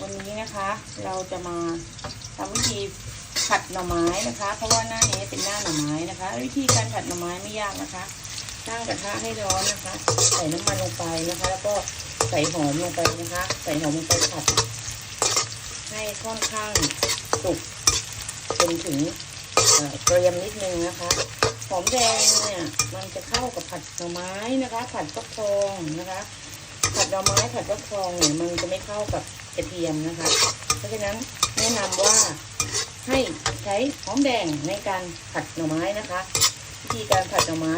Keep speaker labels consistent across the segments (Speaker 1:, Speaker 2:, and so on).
Speaker 1: วันนี้นะคะ เราจะมาทำวิธีผัดหน่อไม้นะคะ เพราะว่าหน้านี้เป็นหน้าหน่อไม้นะคะ วิธีการผัดหน่อไม้ไม่ยากนะคะตั้งกระทะให้ร้อนนะคะ ใส่น้ำมันลงไปนะคะ แล้วก็ใส่หอมลงไปนะคะ ใส่หอมลงไปผัด ให้ค่อนข้างสุกจนถึงเอ่อเกรียมนิดนึงนะคะ หอมแดงเนี่ยมันจะเข้ากับผัดหน่อไม้นะคะ ผัดฟักทองนะคะ ดหน่อไม้ผัดฟักทองเนี่ยมันจะไม่เข้ากับกระเทียมนะคะ เพราะฉะนั้นแนะนำว่าให้ใช้หอมแดงในการผัดหน่อไม้นะคะวิธีการผัดหน่อไม้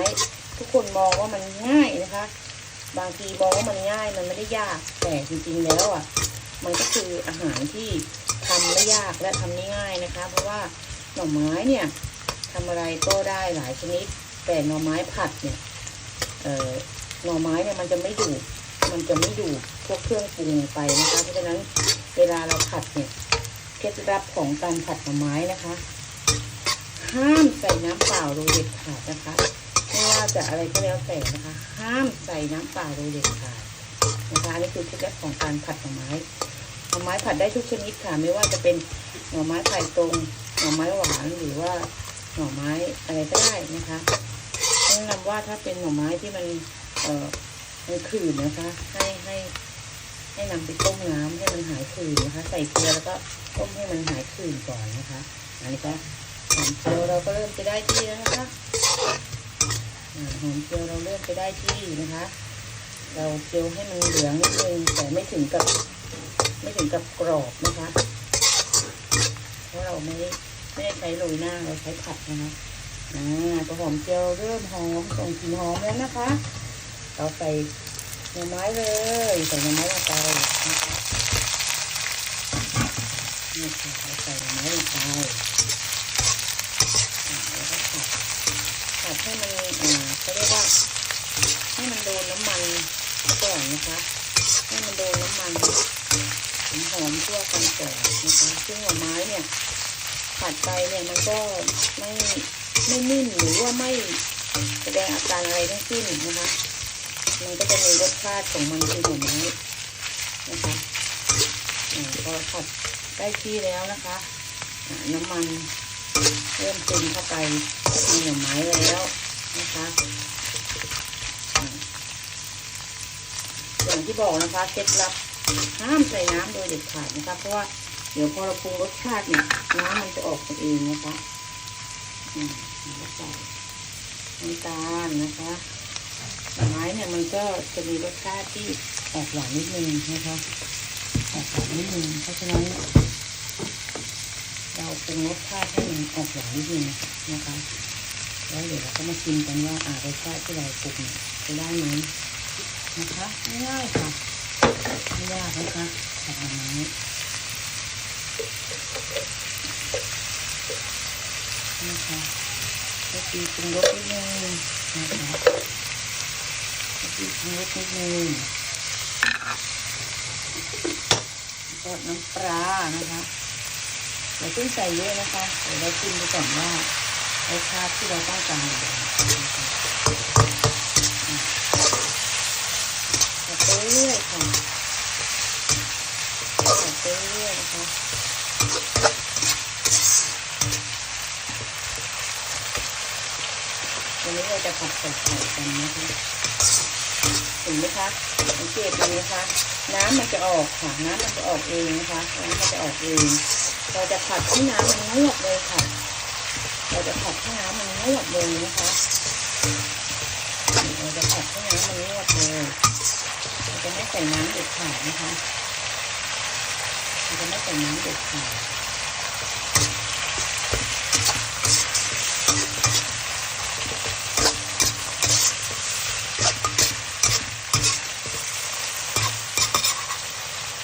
Speaker 1: ทุกคนมองว่ามันง่ายนะคะ บางทีมองว่ามันง่ายมันไม่ได้ยากแต่จริงๆแล้วอะมันก็คืออาหารที่ทำไม่ยากและทำได้ง่ายนะคะ เพราะว่าหน่อไม้เนี่ยทำอะไรก็ได้หลายชนิด แต่หน่อไม้ผัดเนี่ยหน่อไม้เนี่ยมันจะไม่ดูด มันจะไม่ดูดพวกเครื่องปรุงไปนะคะ เพราะฉะนั้นเวลาเราผัดเนี่ยเคล็ดลับของการผัดหน่อไม้นะคะ ห้ามใส่น้ำเปล่าโดยเด็ดขาดนะคะไม่ว่าจะอะไรก็แล้วแต่นะคะ ห้ามใส่น้ำเปล่าโดยเด็ดขาดนะคะอันนี้คือเคล็ดลับของการผัดหน่อไม้หน่อไม้ผัดได้ทุกชนิดค่ะ ไม่ว่าจะเป็นหน่อไม้ไผ่ตรงหน่อไม้หวานหรือว่าหน่อไม้อะไรก็ได้นะคะแนะนำว่าถ้าเป็นหน่อไม้ที่มันเอ่อ มันขื่นนะคะ ให้ให้ให้นำไปต้มน้ำให้มันหายขื่นนะคะ ใส่เกลือแล้วก็ต้มให้มันหายขื่นก่อนนะคะ อันนี้ก็หอมเจียวเราก็เริ่มจะได้ที่แล้วนะคะหอมเจียวเราเริ่มจะได้ที่นะคะ เราเจียวให้มันเหลืองนิดนึงแต่ไม่ถึงกับ ไม่ถึงกับกรอบนะคะเพราะเราไม่ได้ไม่ได้ใช้โรยหน้าเราใช้ผัดนะคะอ่าตัวหอมเจียวเริ่มหอมส่งกลิ่นหอมแล้วนะคะ เราใส่หน่อไม้เลยใส่หน่อไม้ลงไปนะคะนี่ค่ะเราใส่หน่อไม้ลงไปแล้วก็ผัดผัดให้มันอ่าเขาเรียกว่าให้มันโดนน้ำมันก่อนนะคะให้มันโดนน้ำมันหอมๆทั่วกันก่อนนะคะซึ่งหน่อไม้เนี่ยผัดไปเนี่ยมันก็ไม่ไม่นิ่มหรือว่าไม่แสดงอาการอะไรทั้งสิ้นนะคะ มันก็จะมีรสชาติของมันคือหน่อไม้นะคะอ่ก็ผัดได้ที่แล้วนะคะน้ำมันเริ่มซึมเข้าไปในหน่อไม้แล้วนะคะอย่างที่บอกนะคะเคล็ดลับห้ามใส่น้ำโดยเด็ดขาดนะคะเพราะว่าเดี๋ยวพอเราปรุงรสชาติเนี่ยน้ำมันจะออกมาเองนะคะใส่น้ำตาลนะคะ ผลไม้เนี่ยมันก็จะมีรสชาติที่ออกหวานนิดนึงนะคะออกหวานนิดนึงเพราะฉะนั้นเราปรุงรสชาติให้มันออกหวานนิดนึงนะคะแล้วเดี๋ยวเราก็มาชิมกันว่าอ่ารสชาติที่เราปรุงจะได้ไหมนะคะง่ายๆค่ะไม่ยากนะคะผัดหน่อไม้นะคะก็ตีปรุงรสนิดนึงนะคะ ก็ตีปรุงรสนิดนึงแล้วก็น้ำปลานะคะเราต้องใส่เยอะนะคะเดี๋ยวเราชิมดูก่อนว่ารสชาติที่เราต้องการอยู่นะคะผัดไปเรื่อยค่ะผัดไปเรื่อยนะคะวันนี้เราจะผัดใส่ไข่กันนะคะ ห็นไหมคะสังเกตดูนะคะ น้ำมันจะออกค่ะน้ำมันจะออกเองนะคะน้ำมันจะออกเองเราจะผัดให้น้ำมันงวดเลยค่ะ เราจะผัดให้น้ำมันงวดเลยนะคะเราจะผัดให้น้ำมันงวดเลยเราจะไม่ใส่น้ำเด็ดขาดนะคะเราจะไม่ใส่น้ำเด็ดขาด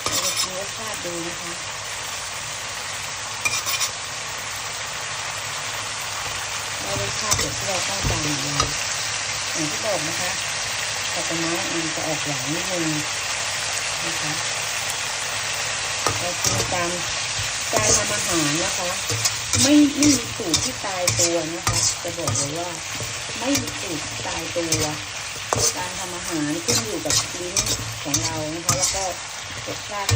Speaker 1: เราจะชิมรสชาติดูนะคะ ว่ารสชาติเด็ดที่เราต้องการอย่างอย่างที่บอกนะคะผัดกะไม้มันจะออกหวานนิดนึงนะคะเรากินตามการทำอาหารนะคะ ไม่ไม่มีสูตรที่ตายตัวนะคะ จะบอกเลยว่า ไม่มีสูตรที่ตายตัวการทำอาหารขึ้นอยู่กับลิ้นของเรานะคะ แล้วก็รสชาติ